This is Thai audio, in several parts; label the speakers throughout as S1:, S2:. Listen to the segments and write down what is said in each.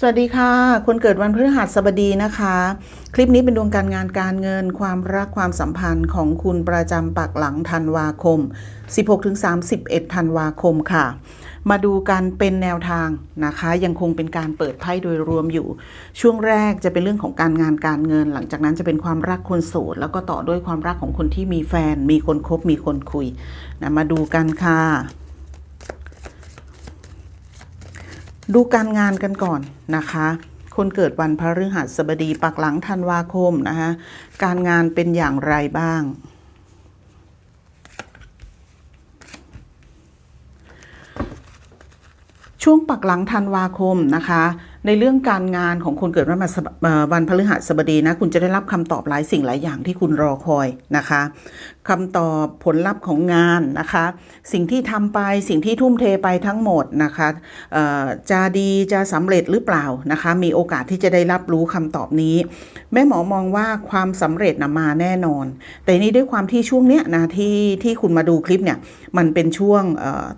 S1: สวัสดีค่ะ คนเกิดวันพฤหัสบดีนะคะ คลิปนี้เป็นดวงการงานการเงินความรักความสัมพันธ์ของคุณประจำปักหลังธันวาคม 16-31 ธันวาคมค่ะ มาดูกันเป็นแนวทางนะคะ ยังคงเป็นการเปิดไพ่โดยรวมอยู่ ช่วงแรกจะเป็นเรื่องของการงานการเงิน หลังจากนั้นจะเป็นความรักคนโสดแล้วก็ต่อด้วยความรักของคนที่มีแฟน มีคนคบมีคนคุยนะมาดูกันค่ะ ดูการงานกันก่อนนะคะ คนเกิดวันพฤหัสบดีปักหลังธันวาคมนะคะการงานเป็นอย่างไรบ้าง ช่วงปักหลังธันวาคมนะคะ ในเรื่องการงานของคนเกิดวันพฤหัสเอ่อวันพฤหัสบดีนะ คุณจะได้รับคำตอบหลายสิ่งหลายอย่างที่คุณรอคอยนะคะคำตอบผลลัพธ์ของงานนะคะ สิ่งที่ทำไปสิ่งที่ทุ่มเทไปทั้งหมดนะคะจะดีจะสำเร็จหรือเปล่านะคะ มีโอกาสที่จะได้รับรู้คำตอบนี้ แม่หมอมองว่าความสำเร็จนะมาแน่นอน แต่นี่ด้วยความที่ช่วงเนี้ยนะที่ที่คุณมาดูคลิปเนี่ยมันเป็นช่วง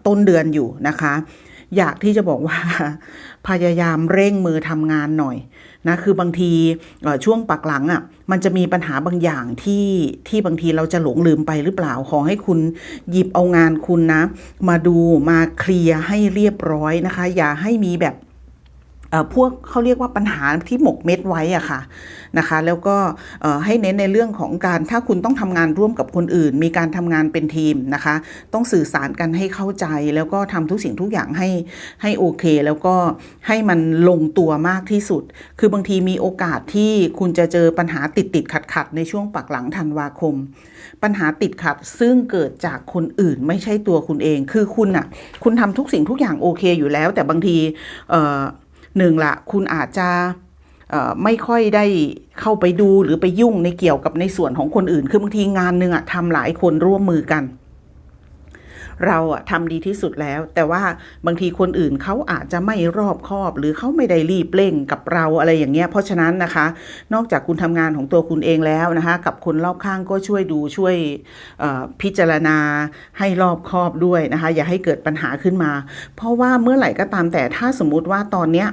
S1: ต้นเดือนอยู่นะคะ อยากที่จะบอกว่าพยายามเร่งมือทำงานหน่อยนะคือบางทีช่วงปักหลังอะ่ะมันจะมีปัญหาบางอย่างที่ที่บางทีเราจะหลงลืมไปหรือเปล่าขอให้คุณหยิบเอางานคุณนะ มาดูมาเคลียร์ให้เรียบร้อยนะคะ อย่าให้มีแบบ พวกเขาเรียกว่าปัญหาที่หมกเม็ดไว้อะค่ะนะคะ แล้วก็ให้เน้นในเรื่องของการถ้าคุณต้องทำงานร่วมกับคนอื่น มีการทำงานเป็นทีมนะคะ ต้องสื่อสารกันให้เข้าใจ แล้วก็ทำทุกสิ่งทุกอย่างให้ให้โอเค แล้วก็ให้มันลงตัวมากที่สุด คือบางทีมีโอกาสที่คุณจะเจอปัญหาติดติดขัดขัดในช่วงปักหลังธันวาคม ปัญหาติดขัดซึ่งเกิดจากคนอื่นไม่ใช่ตัวคุณเอง คือคุณอะคุณทำทุกสิ่งทุกอย่างโอเคอยู่แล้ว แต่บางทีเอ่อ หนึ่งละคุณอาจจะไม่ค่อยได้เข้าไปดูหรือไปยุ่งในเกี่ยวกับในส่วนของคนอื่น คือบางทีงานหนึ่งอะทำหลายคนร่วมมือกัน เราอะทำดีที่สุดแล้ว แต่ว่าบางทีคนอื่นเขาอาจจะไม่รอบคอบ หรือเขาไม่ได้รีบเร่งกับเราอะไรอย่างเงี้ยเพราะฉะนั้นนะคะ นอกจากคุณทำงานของตัวคุณเองแล้วนะคะ กับคนรอบข้างก็ช่วยดูช่วยพิจารณาให้รอบคอบด้วยนะคะ อย่าให้เกิดปัญหาขึ้นมา เพราะว่าเมื่อไหร่ก็ตามแต่ถ้าสมมุติว่าตอนเนี้ย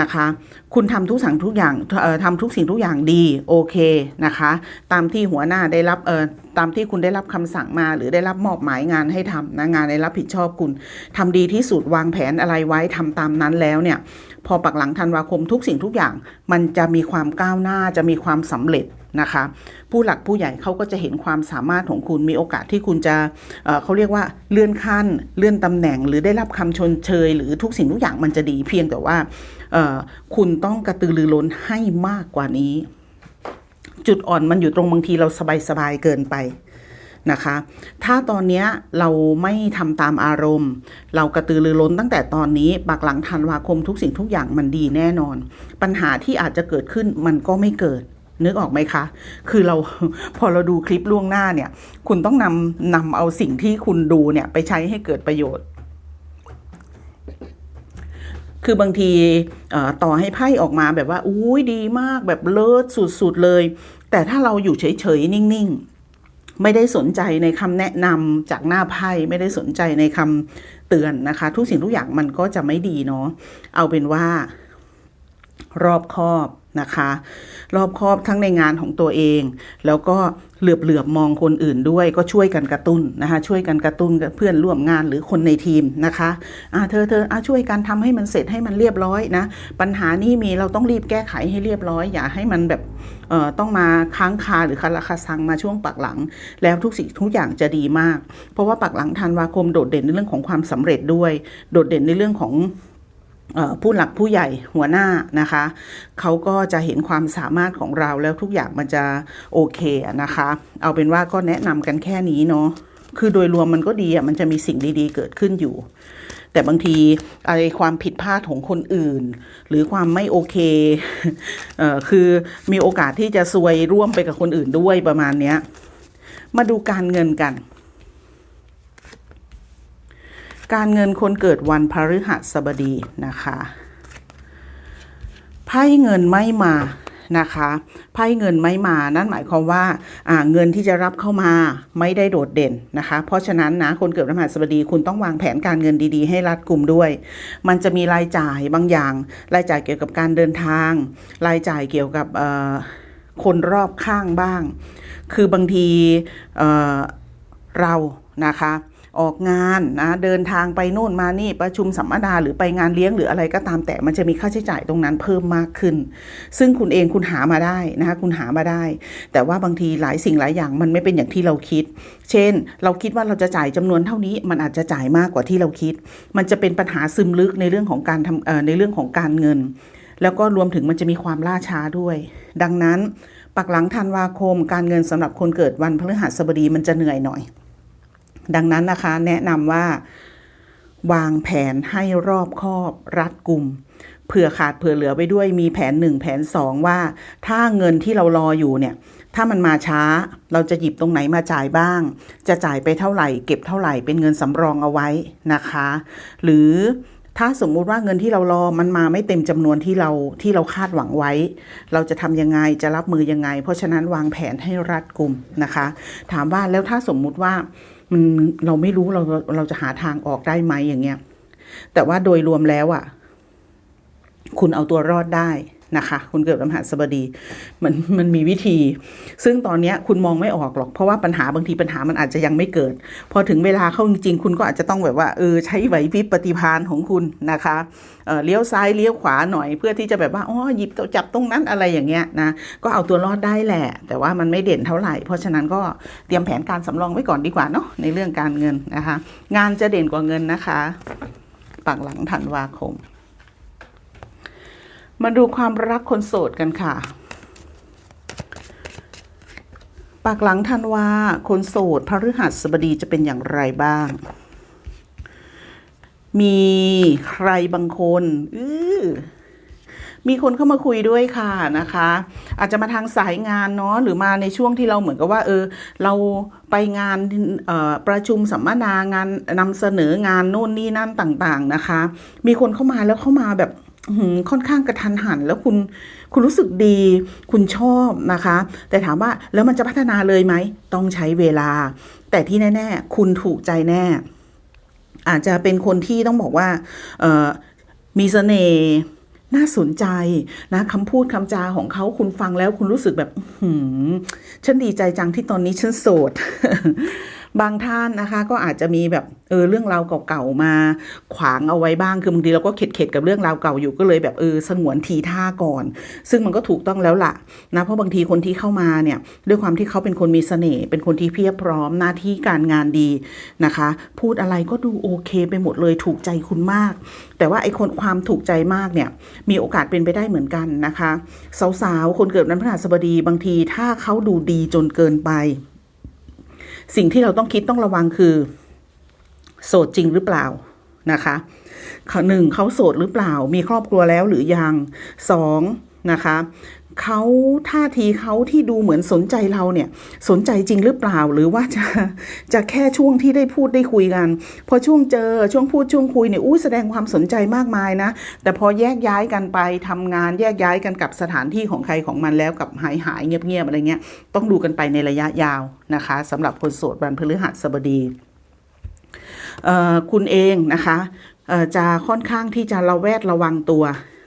S1: นะคะ คุณทำทุกสิ่งทุกอย่างทำทุกสิ่งทุกอย่างดีโอเคนะคะ ตามที่หัวหน้าได้รับเออตามที่คุณได้รับคำสั่งมาหรือได้รับมอบหมายงานให้ทำนะงานในรับผิดชอบคุณทำดีที่สุดวางแผนอะไรไว้ทำตามนั้นแล้วเนี่ย พอปักหลังธันวาคมทุกสิ่งทุกอย่าง มันจะมีความก้าวหน้าจะมีความสำเร็จนะคะ ผู้หลักผู้ใหญ่เขาก็จะเห็นความสามารถของคุณมีโอกาสที่คุณจะเเขาเรียกว่าเลื่อนขั้น เลื่อนตำแหน่ง หรือได้รับคำชมเชย หรือทุกสิ่งทุกอย่างมันจะดีเพียงแต่ว่า คุณต้องกระตือรือร้นให้มากกว่านี้ จุดอ่อนมันอยู่ตรงบางทีเราสบายๆเกินไปนะคะ ถ้าตอนนี้เราไม่ทำตามอารมณ์ เรากระตือรือร้นตั้งแต่ตอนนี้บักหลังธันวาคมทุกสิ่งทุกอย่างมันดีแน่นอน ปัญหาที่อาจจะเกิดขึ้นมันก็ไม่เกิดนึกออกไหมคะ คือเราพอเราดูคลิปล่วงหน้าเนี่ย คุณต้องนำนำเอาสิ่งที่คุณดูเนี่ยไปใช้ให้เกิดประโยชน์ คือบางทีต่อให้ไพ่ออกมาแบบว่าอุ้ยดีมากแบบเลิศสุดๆเลย แต่ถ้าเราอยู่เฉยๆนิ่งๆ ไม่ได้สนใจในคำแนะนำจากหน้าไพ่ไม่ได้สนใจในคำเตือนนะคะ ทุกสิ่งทุกอย่างมันก็จะไม่ดีเนาะเอาเป็นว่ารอบคอบ นะคะ รอบคอบทั้งในงานของตัวเอง แล้วก็เหลือบเหลือบมองคนอื่นด้วยก็ช่วยกันกระตุ้นนะคะ ช่วยกันกระตุ้นเพื่อนร่วมงานหรือคนในทีมนะคะอ่าเธอเธออะช่วยกันทำให้มันเสร็จให้มันเรียบร้อยนะปัญหานี้มีเราต้องรีบแก้ไขให้เรียบร้อย อย่าให้มันแบบเอ่อต้องมาค้างคาหรือคาราคาซังมาช่วงปักหลัง แล้วทุกสิ่งทุกอย่างจะดีมาก เพราะว่าปักหลังธันวาคมโดดเด่นในเรื่องของความสำเร็จด้วย โดดเด่นในเรื่องของ ผู้หลักผู้ใหญ่หัวหน้านะคะเขาก็จะเห็นความสามารถของเราแล้วทุกอย่างมันจะโอเคนะคะ เอาเป็นว่าก็แนะนำกันแค่นี้เนาะคือโดยรวมมันก็ดีอะมันจะมีสิ่งดีๆ เกิดขึ้นอยู่ แต่บางทีอะไรความผิดพลาดของคนอื่น หรือความไม่โอเคเออคือมีโอกาสที่จะซวยร่วมไปกับคนอื่นด้วยประมาณเนี้ย มาดูการเงินกัน การเงินคนเกิดวันพฤหัสบดีนะคะไพ่เงินไม่มานะคะไพ่เงินไม่มา นั่นหมายความว่าเงินที่จะรับเข้ามาไม่ได้โดดเด่นนะคะ เพราะฉะนั้นนะคนเกิดวันพฤหัสบดีคุณต้องวางแผนการเงินดีๆ ให้รัดกุมด้วย มันจะมีรายจ่ายบางอย่าง รายจ่ายเกี่ยวกับการเดินทาง รายจ่ายเกี่ยวกับคนรอบข้างบ้าง คือบางทีเเรานะคะ ออกงานนะเดินทางไปโน่นมานี่ประชุมสัมมนาหรือไปงานเลี้ยงหรืออะไรก็ตามแต่มันจะมีค่าใช้จ่ายตรงนั้นเพิ่มมากขึ้น ซึ่งคุณเองคุณหามาได้นะคะคุณหามาได้ แต่ว่าบางทีหลายสิ่งหลายอย่างมันไม่เป็นอย่างที่เราคิด เช่น เราคิดว่าเราจะจ่ายจำนวนเท่านี้ มันอาจจะจ่ายมากกว่าที่เราคิด มันจะเป็นปัญหาซึมลึกในเรื่องของการทำในเรื่องของการเงิน แล้วก็รวมถึงมันจะมีความล่าช้าด้วย ดังนั้นปักหลังธันวาคมการเงินสำหรับคนเกิดวันพฤหัสบดีมันจะเหนื่อยหน่อย ดังนั้นนะคะแนะนำว่าวางแผนให้รอบคอบรัดกลุ่มเผื่อขาดเผื่อเหลือไว้ด้วยมีแผนหนึ่งแผนสองว่า ถ้าเงินที่เรารออยู่เนี่ย ถ้ามันมาช้าเราจะหยิบตรงไหนมาจ่ายบ้าง จะจ่ายไปเท่าไหร่ เก็บเท่าไหร่เป็นเงินสำรองเอาไว้นะคะ หรือถ้าสมมุติว่าเงินที่เรารอมันมาไม่เต็มจำนวนที่เราที่เราคาดหวังไว้ เราจะทำยังไงจะรับมือยังไง เพราะฉะนั้นวางแผนให้รัดกลุ่มนะคะ ถามว่าแล้วถ้าสมมุติว่า มันเราไม่รู้เราเราจะหาทางออกได้ไหมอย่างเงี้ย แต่ว่าโดยรวมแล้วอะ คุณเอาตัวรอดได้ นะคะ คุณเกิดวันพฤหัสบดีมันมันมีวิธี ซึ่งตอนนี้คุณมองไม่ออกหรอก เพราะว่าปัญหาบางทีปัญหามันอาจจะยังไม่เกิด พอถึงเวลาเข้าจริงๆ คุณก็อาจจะต้องแบบว่าเออใช้ไหวพริบปฏิภาณของคุณนะคะเออเลี้ยวซ้ายเลี้ยวขวาหน่อย เพื่อที่จะแบบว่าอ๋อหยิบจับตรงนั้นอะไรอย่างเงี้ยนะก็เอาตัวรอดได้แหละ แต่ว่ามันไม่เด่นเท่าไหร่ เพราะฉะนั้นก็เตรียมแผนการสำรองไว้ก่อนดีกว่าเนาะในเรื่องการเงินนะคะ งานจะเด่นกว่าเงินนะคะ ปักหลังธันวาคม มาดูความรักคนโสดกันค่ะ ปากหลังธันวาคนโสดพฤหัสบดีจะเป็นอย่างไรบ้าง มีใครบางคนอือมีคนเข้ามาคุยด้วยค่ะนะคะ อาจจะมาทางสายงานเนาะหรือมาในช่วงที่เราเหมือนกับว่า เออ เราไปงานประชุมสัมมนางานนำเสนองานโน่นนี่นั่นต่าง ๆนะคะ มีคนเข้ามาแล้วเข้ามาแบบ ค่อนข้างกระทันหัน แล้วคุณคุณรู้สึกดี คุณชอบนะคะ แต่ถามว่าแล้วมันจะพัฒนาเลยไหม ต้องใช้เวลา แต่ที่แน่ ๆ คุณถูกใจแน่ อาจจะเป็นคนที่ต้องบอกว่ามีเสน่ห์น่าสนใจนะคำพูดคำจาของเขาคุณฟังแล้วคุณรู้สึกแบบหือฉันดีใจจังที่ตอนนี้ฉันโสด บางท่านนะคะ ก็อาจจะมีแบบเออเรื่องราวเก่าๆมา ขวางเอาไว้บ้างคือบางทีเราก็เข็ดๆกับเรื่องราวเก่าอยู่ก็เลยแบบเออสงวนทีท่าก่อน ซึ่งมันก็ถูกต้องแล้วล่ะนะเพราะบางทีคนที่เข้ามาเนี่ยด้วยความที่เขาเป็นคนมีเสน่ห์เป็นคนที่เพียบพร้อมหน้าที่การงานดีนะคะ พูดอะไรก็ดูโอเคไปหมดเลยถูกใจคุณมาก แต่ว่าไอ้คนความถูกใจมากเนี่ยมีโอกาสเป็นไปได้เหมือนกันนะคะ สาวๆคนเกิดวันพฤหัสบดีบางทีถ้าเขาดูดีจนเกินไป สิ่งที่เราต้องคิดต้องระวังคือ โสดจริงหรือเปล่านะคะหนึ่งเขาโสดหรือเปล่า มีครอบครัวแล้วหรือยังสองนะคะ เขาท่าทีเขาที่ดูเหมือนสนใจเราเนี่ย สนใจจริงหรือเปล่า หรือว่าจะจะแค่ช่วงที่ได้พูดได้คุยกัน พอช่วงเจอช่วงพูดช่วงคุยเนี่ยอู้แสดงความสนใจมากมายนะ แต่พอแยกย้ายกันไปทำงานแยกย้ายกันกับสถานที่ของใครของมันแล้วกับหายหายเงียบๆอะไรเงี้ยต้องดูกันไปในระยะยาวนะคะสำหรับคนโสดวันพฤหัสบดีคุณเองนะคะจะค่อนข้างที่จะระแวดระวังตัว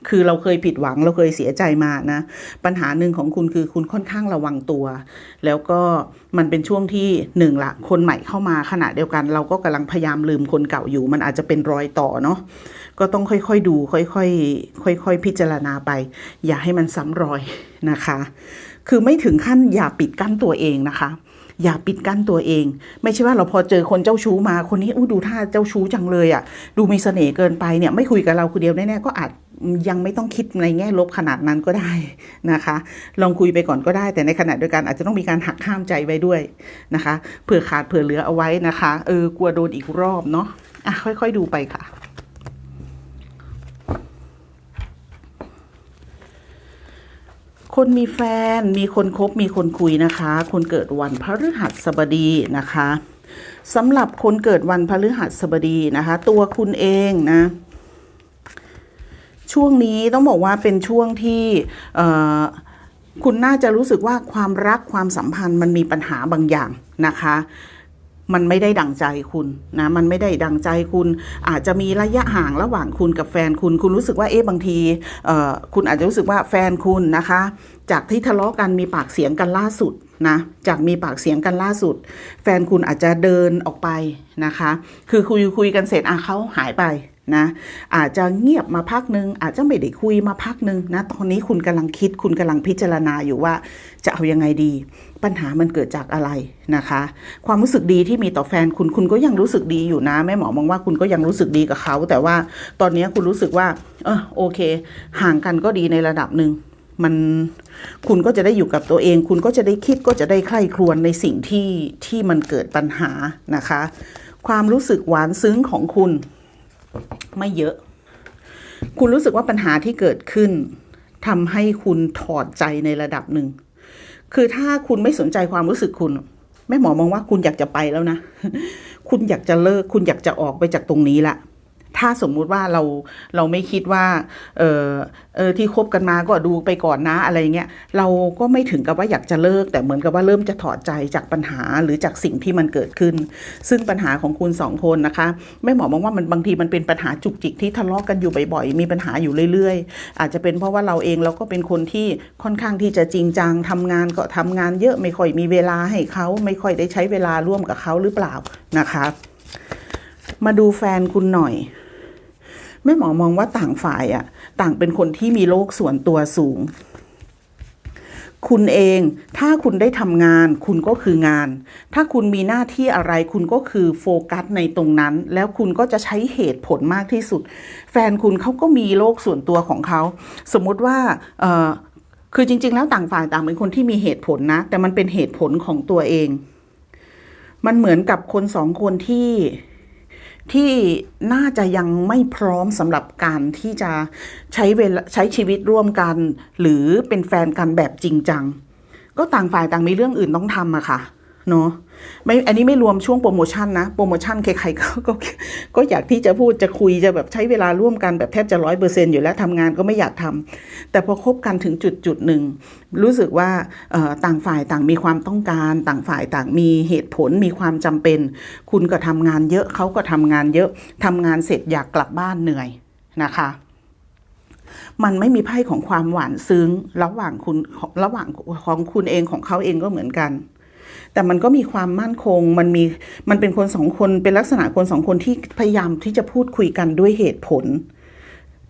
S1: คือเราเคยผิดหวังเราเคยเสียใจมานะปัญหาหนึ่งของคุณคือคุณค่อนข้างระวังตัว แล้วก็มันเป็นช่วงที่หนึ่งละคนใหม่เข้ามาขณะเดียวกัน เราก็กำลังพยายามลืมคนเก่าอยู่ มันอาจจะเป็นรอยต่อเนาะก็ต้องค่อยๆดูค่อยๆค่อยๆพิจารณาไป อย่าให้มันซ้ำรอยนะคะ คือไม่ถึงขั้นอย่าปิดกั้นตัวเองนะคะ อย่าปิดกั้นตัวเอง ไม่ใช่ว่าเราพอเจอคนเจ้าชู้มาคนนี้อู้ดูท่าเจ้าชู้จังเลยอะ่ะ ดูมีเสน่ห์เกินไปเนี่ย ไม่คุยกับเราคนเดียวแน่ๆก็อาจยังไม่ต้องคิดในแง่ลบขนาดนั้นก็ได้นะคะ ลองคุยไปก่อนก็ได้ แต่ในขณะเดียวกันอาจจะต้องมีการหักห้ามใจไว้ด้วยนะคะ เผื่อขาดเผื่อเหลือเอาไว้นะคะ เออกลัวโดนอีกรอบเนาะอะค่อย ๆ ดูไปค่ะ คนมีแฟนมีคนคบมีคนคุยนะคะ คนเกิดวันพฤหัสบดีนะคะสำหรับคนเกิดวันพฤหัสบดีนะคะ ตัวคุณเองนะช่วงนี้ต้องบอกว่าเป็นช่วงที่คุณน่าจะรู้สึกว่าความรักความสัมพันธ์มันมีปัญหาบางอย่างนะคะ มันไม่ได้ดังใจคุณนะมันไม่ได้ดังใจคุณ อาจจะมีระยะห่างระหว่างคุณกับแฟนคุณ คุณรู้สึกว่าเอ๊ะบางทีคุณอาจจะรู้สึกว่าแฟนคุณนะคะ จากที่ทะเลาะกันมีปากเสียงกันล่าสุดนะจากมีปากเสียงกันล่าสุด แฟนคุณอาจจะเดินออกไปนะคะ คือคุยคุยกันเสร็จอะเขาหายไป นะอาจจะเงียบมาพักหนึ่งอาจจะไม่ได้คุยมาพักหนึ่งนะตอนนี้คุณกำลังคิด คุณกำลังพิจารณาอยู่ว่าจะเอายังไงดี ปัญหามันเกิดจากอะไรนะคะ ความรู้สึกดีที่มีต่อแฟนคุณคุณก็ยังรู้สึกดีอยู่นะแม่หมอมองว่าคุณก็ยังรู้สึกดีกับเขา แต่ว่าตอนนี้คุณรู้สึกว่าเออโอเค ห่างกันก็ดีในระดับหนึ่งมันคุณก็จะได้อยู่กับตัวเอง คุณก็จะได้คิดก็จะได้ใคร่ครวญในสิ่งที่ที่มันเกิดปัญหานะคะ ความรู้สึกหวานซึ้งของคุณ ไม่เยอะ คุณรู้สึกว่าปัญหาที่เกิดขึ้นทำให้คุณถอดใจในระดับหนึ่ง คือถ้าคุณไม่สนใจความรู้สึกคุณ แม่หมอมองว่าคุณอยากจะไปแล้วนะ คุณอยากจะเลิก คุณอยากจะออกไปจากตรงนี้ละ ถ้าสมมุติว่าเราเราไม่คิดว่าเออเออที่คบกันมาก็ดูไปก่อนนะอะไรเงี้ยเราก็ไม่ถึงกับว่าอยากจะเลิก แต่เหมือนกับว่าเริ่มจะถอดใจจากปัญหาหรือจากสิ่งที่มันเกิดขึ้น ซึ่งปัญหาของคุณสองคนนะคะแม่หมอมองว่ามันบางทีมันเป็นปัญหาจุกจิกที่ทะเลาะกันอยู่บ่อยๆมีปัญหาอยู่เรื่อยๆ อาจจะเป็นเพราะว่าเราเองเราก็เป็นคนที่ค่อนข้างที่จะจริงจังทำงานก็ทำงานเยอะไม่ค่อยมีเวลาให้เขาไม่ค่อยได้ใช้เวลาร่วมกับเขาหรือเปล่านะคะ มาดูแฟนคุณหน่อย แม่หมอมองว่าต่างฝ่ายอะต่างเป็นคนที่มีโลกส่วนตัวสูง คุณเองถ้าคุณได้ทำงาน คุณก็คืองาน ถ้าคุณมีหน้าที่อะไรคุณก็คือโฟกัสในตรงนั้น แล้วคุณก็จะใช้เหตุผลมากที่สุด แฟนคุณเขาก็มีโลกส่วนตัวของเขา สมมติว่าเอ่อคือจริง ๆ แล้วต่างฝ่ายต่างเป็นคนที่มีเหตุผลนะ แต่มันเป็นเหตุผลของตัวเอง มันเหมือนกับคนสองคนที่ ที่น่าจะยังไม่พร้อมสำหรับการที่จะใช้เวลาใช้ชีวิตร่วมกัน หรือเป็นแฟนกันแบบจริงจัง ก็ต่างฝ่ายต่างมีเรื่องอื่นต้องทำอะค่ะ เนาะไม่อันนี้ไม่รวมช่วงโปรโมชั่นนะ โปรโมชั่นใครๆก็ก็ก็อยากที่จะพูดจะคุยจะแบบใช้เวลาร่วมกันแบบแทบจะร้อยเปอร์เซ็นอยู่แล้วทำงานก็ไม่อยากทำแต่พอคบกันถึงจุดจุดหนึ่ง รู้สึกว่าต่างฝ่ายต่างมีความต้องการ ต่างฝ่ายต่างมีเหตุผลมีความจำเป็น คุณก็ทำงานเยอะเขาก็ทำงานเยอะทำงานเสร็จอยากกลับบ้านเหนื่อยนะคะมันไม่มีไพ่ของความหวานซึ้งระหว่างคุณระหว่างของคุณเองของเขาเองก็เหมือนกัน แต่มันก็มีความมั่นคง มันมี มันเป็นคนสองคน เป็นลักษณะคนสองคนที่พยายามที่จะพูดคุยกันด้วยเหตุผล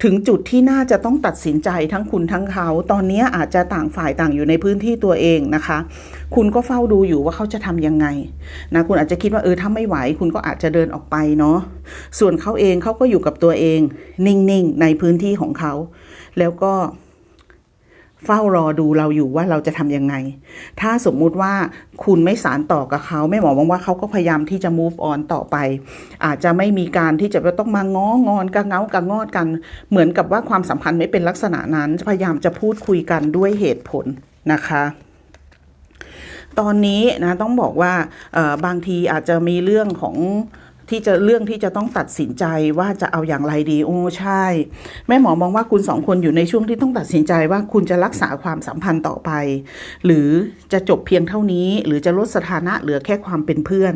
S1: ถึงจุดที่น่าจะต้องตัดสินใจทั้งคุณทั้งเขา ตอนนี้อาจจะต่างฝ่ายต่างอยู่ในพื้นที่ตัวเองนะคะ คุณก็เฝ้าดูอยู่ว่าเขาจะทำยังไงนะ คุณอาจจะคิดว่าเออถ้าไม่ไหว คุณก็อาจจะเดินออกไปเนาะ ส่วนเขาเองเขาก็อยู่กับตัวเอง นิ่งๆ ในพื้นที่ของเขา แล้วก็ เฝ้ารอดูเราอยู่ว่าเราจะทำยังไง ถ้าสมมุติว่าคุณไม่สารต่อกับเขาแม่หมอมองว่าเขาก็พยายามที่จะ move on ต่อไป อาจจะไม่มีการที่จะต้องมาง้องอนกะเงากระงอดกัน เหมือนกับว่าความสัมพันธ์ไม่เป็นลักษณะนั้น พยายามจะพูดคุยกันด้วยเหตุผลนะคะตอนนี้นะต้องบอกว่าบางทีอาจจะมีเรื่องของ ที่จะเรื่องที่จะต้องตัดสินใจว่าจะเอาอย่างไรดีโอ้ใช่ แม่หมอมองว่าคุณสองคนอยู่ในช่วงที่ต้องตัดสินใจว่าคุณจะรักษาความสัมพันธ์ต่อไป หรือจะจบเพียงเท่านี้ หรือจะลดสถานะเหลือแค่ความเป็นเพื่อน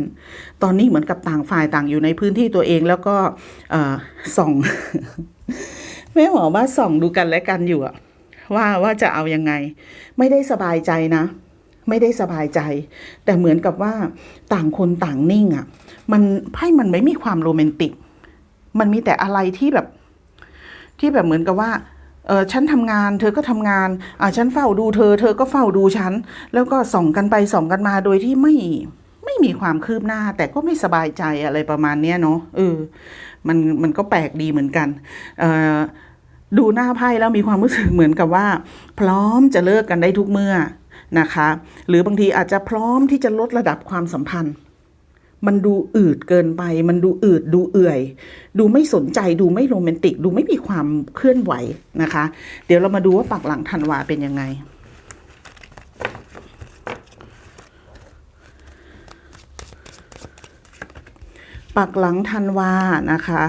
S1: ตอนนี้เหมือนกับต่างฝ่ายต่างอยู่ในพื้นที่ตัวเองแล้วก็ส่องแม่หมอว่าส่องดูกันและกันอยู่อะว่าว่าจะเอายังไง ไม่ได้สบายใจนะ ไม่ได้สบายใจ แต่เหมือนกับว่าต่างคนต่างนิ่งอะ่ะ มันไพ่มันไม่มีความโรแมนติก มันมีแต่อะไรที่แบบ ที่แบบเหมือนกับว่าเออฉันทำงาน เธอก็ทำงานอ่าฉันเฝ้าดูเธอ เธอก็เฝ้าดูฉัน แล้วก็ส่องกันไปส่องกันมาโดยที่ไม่ไม่มีความคืบหน้า แต่ก็ไม่สบายใจอะไรประมาณเนี้ยเนาะเออมันมันก็แปลกดีเหมือนกันเออดูหน้าไพ่แล้วมีความรู้สึกเหมือนกับว่า พร้อมจะเลิกกันได้ทุกเมื่อ นะคะ หรือบางทีอาจจะพร้อมที่จะลดระดับความสัมพันธ์ มันดูอืดเกินไป มันดูอืดดูเอื่อย ดูไม่สนใจดูไม่โรแมนติก ดูไม่มีความเคลื่อนไหวนะคะ เดี๋ยวเรามาดูว่าปักหลังธันวาเป็นยังไงปักหลังธันวานะคะ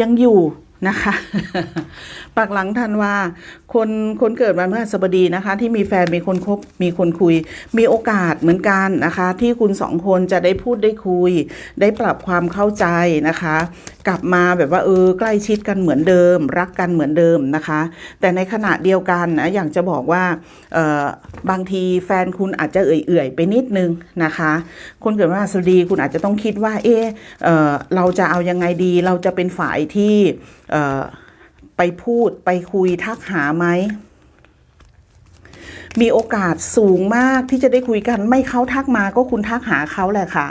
S1: ยยังอยู่ นะคะ ปักหลังทันว่าคนคนเกิดวันพฤหัสบดีนะคะ ที่มีแฟนมีคนคบมีคนคุย มีโอกาสเหมือนกันนะคะ ที่คุณสองคนจะได้พูดได้คุย ได้ปรับความเข้าใจนะคะกลับมาแบบว่าเออใกล้ชิดกันเหมือนเดิม รักกันเหมือนเดิมนะคะ แต่ในขณะเดียวกันนะอยากจะบอกว่าออบางทีแฟนคุณอาจจะเอื่อยๆไปนิดนึงนะคะ คนเกิดวันพฤหัสดีคุณอาจจะต้องคิดว่าเออเออเราจะเอายังไงดีเราจะเป็นฝ่ายที่ไปพูดไปคุยทักหาไหมมีโอกาสสูงมากที่จะได้คุยกันไม่เขาทักมาก็คุณทักหาเขาแหละค่ะ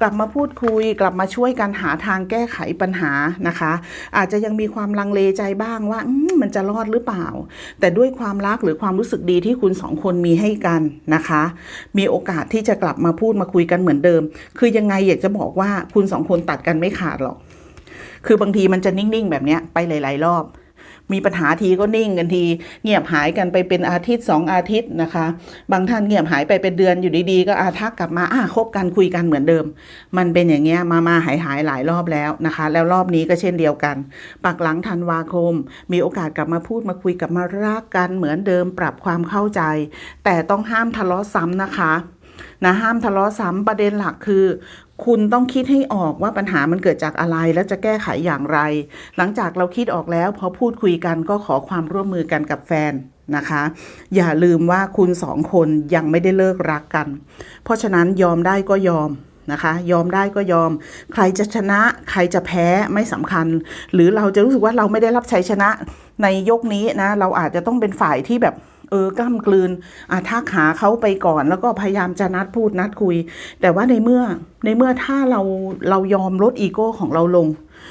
S1: กลับมาพูดคุย กลับมาช่วยกันหาทางแก้ไขปัญหานะคะ อาจจะยังมีความลังเลใจบ้างว่ามันจะรอดหรือเปล่า แต่ด้วยความรักหรือความรู้สึกดีที่คุณสองคนมีให้กันนะคะ มีโอกาสที่จะกลับมาพูดมาคุยกันเหมือนเดิม คือยังไงอยากจะบอกว่าคุณสองคนตัดกันไม่ขาดหรอก คือบางทีมันจะนิ่งๆ แบบนี้ไปหลาย ๆ รอบ มีปัญหาทีก็นิ่งกันที เงียบหายกันไปเป็นอาทิตย์สองอาทิตย์นะคะ บางท่านเงียบหายไปเป็นเดือนอยู่ดีๆ ก็อาทักกลับมาอ่าคบกันคุยกันเหมือนเดิม มันเป็นอย่างเงี้ยมามาหายหายหลายรอบแล้วนะคะ แล้วรอบนี้ก็เช่นเดียวกัน ปักหลังธันวาคม มีโอกาสกลับมาพูดมาคุยกลับมารักกันเหมือนเดิมปรับความเข้าใจ แต่ต้องห้ามทะเลาะซ้ำนะคะ นะห้ามทะเลาะซ้ำประเด็นหลักคือ คุณต้องคิดให้ออกว่าปัญหามันเกิดจากอะไรและจะแก้ไขอย่างไร หลังจากเราคิดออกแล้วพอพูดคุยกันก็ขอความร่วมมือกันกับแฟนนะคะ อย่าลืมว่าคุณสองคนยังไม่ได้เลิกรักกัน เพราะฉะนั้นยอมได้ก็ยอมนะคะ ยอมได้ก็ยอม ใครจะชนะใครจะแพ้ไม่สำคัญ หรือเราจะรู้สึกว่าเราไม่ได้รับชัยชนะในยกนี้นะ เราอาจจะต้องเป็นฝ่ายที่แบบ ออกล้ามกลืนอะทักหาเขาไปก่อน แล้วก็พยายามจะนัดพูดนัดคุย แต่ว่าในเมื่อในเมื่อถ้าเราเรายอมลดอีโก้ของเราลง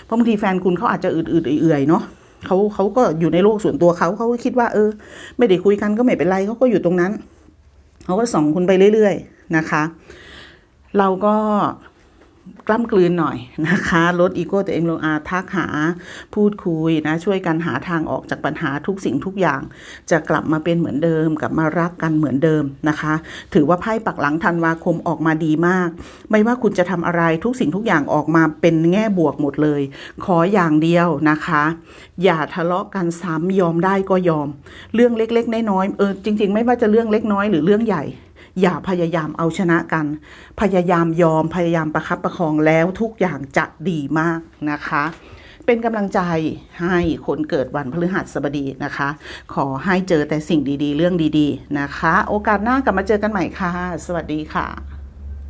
S1: เพราะบางทีแฟนคุณเขาอาจจะอืดๆเอื่อยๆเนาะเขาเขาก็อยู่ในโลกส่วนตัวเขาเขาก็คิดว่า เออ ไม่ได้คุยกันก็ไม่เป็นไรเขาก็อยู่ตรงนั้นเขาก็ส่องคุณไปเรื่อย ๆ นะคะ เราก็ กล้ำกลืนหน่อยนะคะลดอีโก้ตัวเองลงอาทักหาพูดคุยนะช่วยกันหาทางออกจากปัญหาทุกสิ่งทุกอย่าง จะกลับมาเป็นเหมือนเดิม กลับมารักกันเหมือนเดิมนะคะ ถือว่าไพ่ปักหลังธันวาคมออกมาดีมาก ไม่ว่าคุณจะทำอะไรทุกสิ่งทุกอย่างออกมาเป็นแง่บวกหมดเลย ขออย่างเดียวนะคะ อย่าทะเลาะกันซ้ำยอมได้ก็ยอม เรื่องเล็กๆน้อยๆเออจริง ๆ ไม่ว่าจะเรื่องเล็กน้อยหรือเรื่องใหญ่ อย่าพยายามเอาชนะกัน พยายามยอมพยายามประคับประคองแล้วทุกอย่างจะดีมากนะคะ เป็นกำลังใจให้คนเกิดวันพฤหัสบดีนะคะ ขอให้เจอแต่สิ่งดีๆ เรื่องดีๆนะคะ โอกาสหน้ากลับมาเจอกันใหม่ค่ะ สวัสดีค่ะ